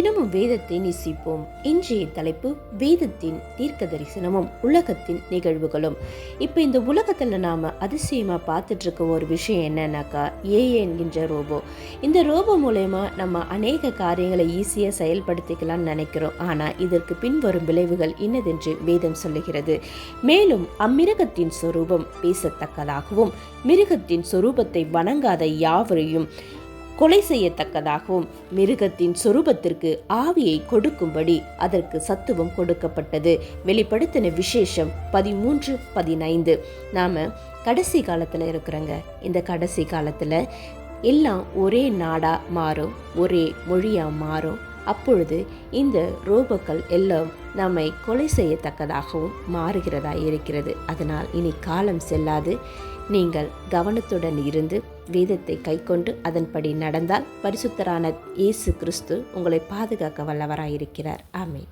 தினமும் வேதத்தை நேசிப்போம். இன்றைய தலைப்பு வேதத்தின் தீர்க்க தரிசனமும் உலகத்தின் நிகழ்வுகளும். இப்போ இந்த உலகத்தில் நாம் அதிசயமாக பார்த்துட்டு இருக்க ஒரு விஷயம் என்னன்னாக்கா ஏஏ என்கின்ற ரோபோ. இந்த ரோபோ மூலயமா நம்ம அநேக காரியங்களை ஈஸியாக செயல்படுத்திக்கலாம்னு நினைக்கிறோம். ஆனால் இதற்கு பின்வரும் விளைவுகள் இன்னதென்று வேதம் சொல்லுகிறது. மேலும் அம்மிருகத்தின் சொரூபம் பேசத்தக்கதாகவும் மிருகத்தின் சொரூபத்தை வணங்காத யாவரையும் கொலை செய்யத்தக்கதாகவும் மிருகத்தின் சொரூபத்திற்கு ஆவியை கொடுக்கும்படி அதற்கு சத்துவம் கொடுக்கப்பட்டது. வெளிப்படுத்தின விசேஷம் பதிமூன்று பதினைந்து. நாம் கடைசி காலத்தில் இருக்கிறோங்க. இந்த கடைசி காலத்தில் எல்லாம் ஒரே நாடாக மாறும் ஒரே மொழியாக மாறும். அப்பொழுது இந்த ரோபோக்கள் எல்லாம் நம்மை கொலை செய்யத்தக்கதாகவும் மாறுகிறதா இருக்கிறது. அதனால் இனி காலம் செல்லாது. நீங்கள் கவனத்துடன் இருந்து வேதத்தை கைக்கொண்டு அதன்படி நடந்தால் பரிசுத்தரான இயேசு கிறிஸ்து உங்களை பாதுகாக்க வல்லவராயிருக்கிறார். ஆமேன்.